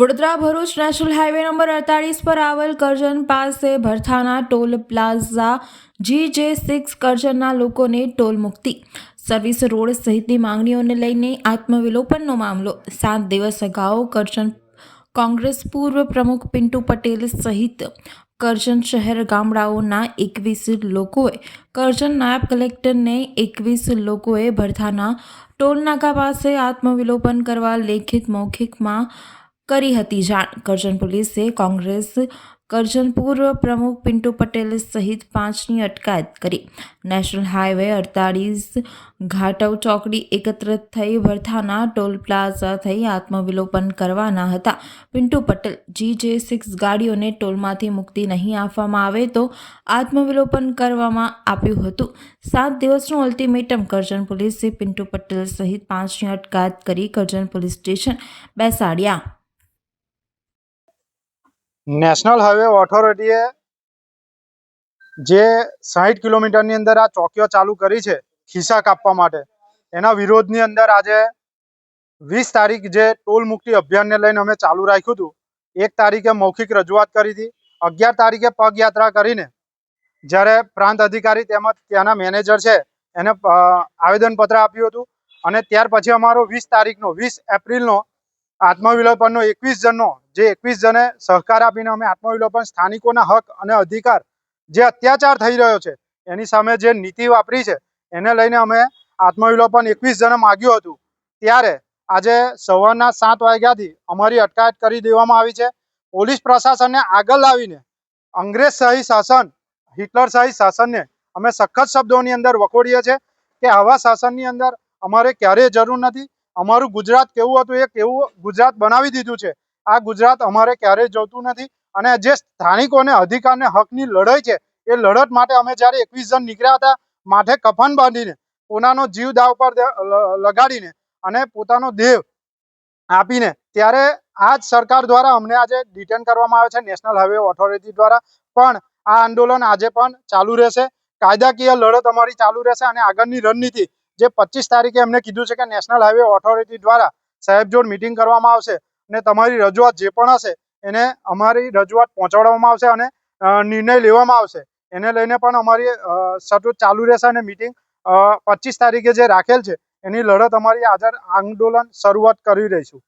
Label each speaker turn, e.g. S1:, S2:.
S1: Vadodara Bharuch national highway number અડતાલીસ પર આવેલ કરજણ પાસે ભરથાના ટોલ પ્લાઝા જી જે સિક્સ કરજણના લોકોને ટોલ મુક્તિ. સર્વિસ રોડ સહિતની માંગણીઓને લઈને આત્મવિલોપનનો મામલો. સાત દિવસ અગાઉ કરજણ કોંગ્રેસ પૂર્વ પ્રમુખ પિન્ટુ પટેલ સહિત કરજણ શહેર ગામડાઓના એકવીસ લોકોએ કરજણ નાયબ કલેક્ટરને એકવીસ લોકોએ ભરથાના ટોલનાકા પાસે આત્મવિલોપન કરવા લેખિત મૌખિકમાં કરી હતી. જાણ કરજણ પોલીસે કોંગ્રેસ કરજણ પ્રમુખ પિન્ટુ પટેલ સહિત પાંચની અટકાયત કરી. નેશનલ હાઈવે અડતાળીસ ઘાટવ ચોકડી એકત્રિત થઈ વર્થાના ટોલ પ્લાઝા થઈ આત્મવિલોપન કરવાના હતા. પિન્ટુ પટેલ, જી જે સિક્સ ગાડીઓને ટોલમાંથી મુક્તિ નહીં આપવામાં આવે તો આત્મવિલોપન કરવામાં આપ્યું હતું. સાત દિવસનું અલ્ટિમેટમ કરજણ પોલીસે પિન્ટુ પટેલ સહિત પાંચની અટકાયત કરી કરજણ પોલીસ સ્ટેશન બેસાડ્યા.
S2: નેશનલ હાઈવે ઓથોરિટીએ જે સાહીઠ કિલોમીટરની અંદર આ ચોકીઓ ચાલુ કરી છે ખિસ્સા કાપવા માટે, એના વિરોધની અંદર આજે વીસ તારીખ જે ટોલ મુક્તિ અભિયાનને લઈને અમે ચાલુ રાખ્યું હતું, એક તારીખે મૌખિક રજૂઆત કરી હતી, અગિયાર તારીખે પગયાત્રા કરીને જ્યારે પ્રાંત અધિકારી તેમજ ત્યાંના મેનેજર છે એને આવેદનપત્ર આપ્યું હતું અને ત્યાર પછી અમારો વીસ તારીખનો, વીસ એપ્રિલનો આત્મવિલોપનનો એકવીસ જણનો જે એકવીસ જણે સહકાર આપીને અમે આત્મવિલોપન, સ્થાનિકોના હક અને અધિકાર જે અત્યાચાર થઈ રહ્યો છે, એની સામે જે નીતિ વાપરી છે, એને લઈને અમે આત્મવિલોપન એકવીસ જણે માગ્યું હતું. ત્યારે આજે સવારના સાત વાગ્યાથી અમારી અટકાયત કરી દેવામાં આવી છે. પોલીસ પ્રશાસનને આગળ લાવીને અંગ્રેજ અંગ્રેજશાહી શાસન, હિટલર હિટલરશાહી શાસનને અમે સખત શબ્દોની અંદર વખોડીએ છીએ કે આવા શાસનની અંદર અમારે ક્યારેય જરૂર નથી. અમારું ગુજરાત કેવું હતું એ કેવું ગુજરાત બનાવી દીધું છે. આ ગુજરાત અમારે ક્યારેય જોતું નથી અને જે સ્થાનિકોને અધિકારને હકની લડાઈ છે, એ લડત માટે અમે જ્યારે એકવીસ જણ નીકળ્યા હતા, માથે કફન બાંધીને પોતાનો જીવ દાવ પર લગાડીને અને પોતાનો દેહ આપીને, ત્યારે આ જ સરકાર દ્વારા અમને આજે ડિટેન કરવામાં આવે છે નેશનલ હાઈવે ઓથોરિટી દ્વારા. પણ આ આંદોલન આજે પણ ચાલુ રહેશે. કાયદાકીય લડત અમારી ચાલુ રહેશે અને આગળની રણનીતિ, જે પચીસ તારીખે એમને કીધું છે કે નેશનલ હાઈવે ઓથોરિટી દ્વારા સાહેબ જોડ મિટિંગ કરવામાં આવશે. અને તમારી રજૂઆત જે પણ હશે એને અમારી રજૂઆત પહોંચાડવામાં આવશે અને નિર્ણય લેવામાં આવશે. એને લઈને પણ અમારી સતત ચાલુ રહેશે અને મિટિંગ પચીસ તારીખે જે રાખેલ છે, એની લડત અમારી આઝાદ આંદોલન શરૂઆત કરી રહીશું.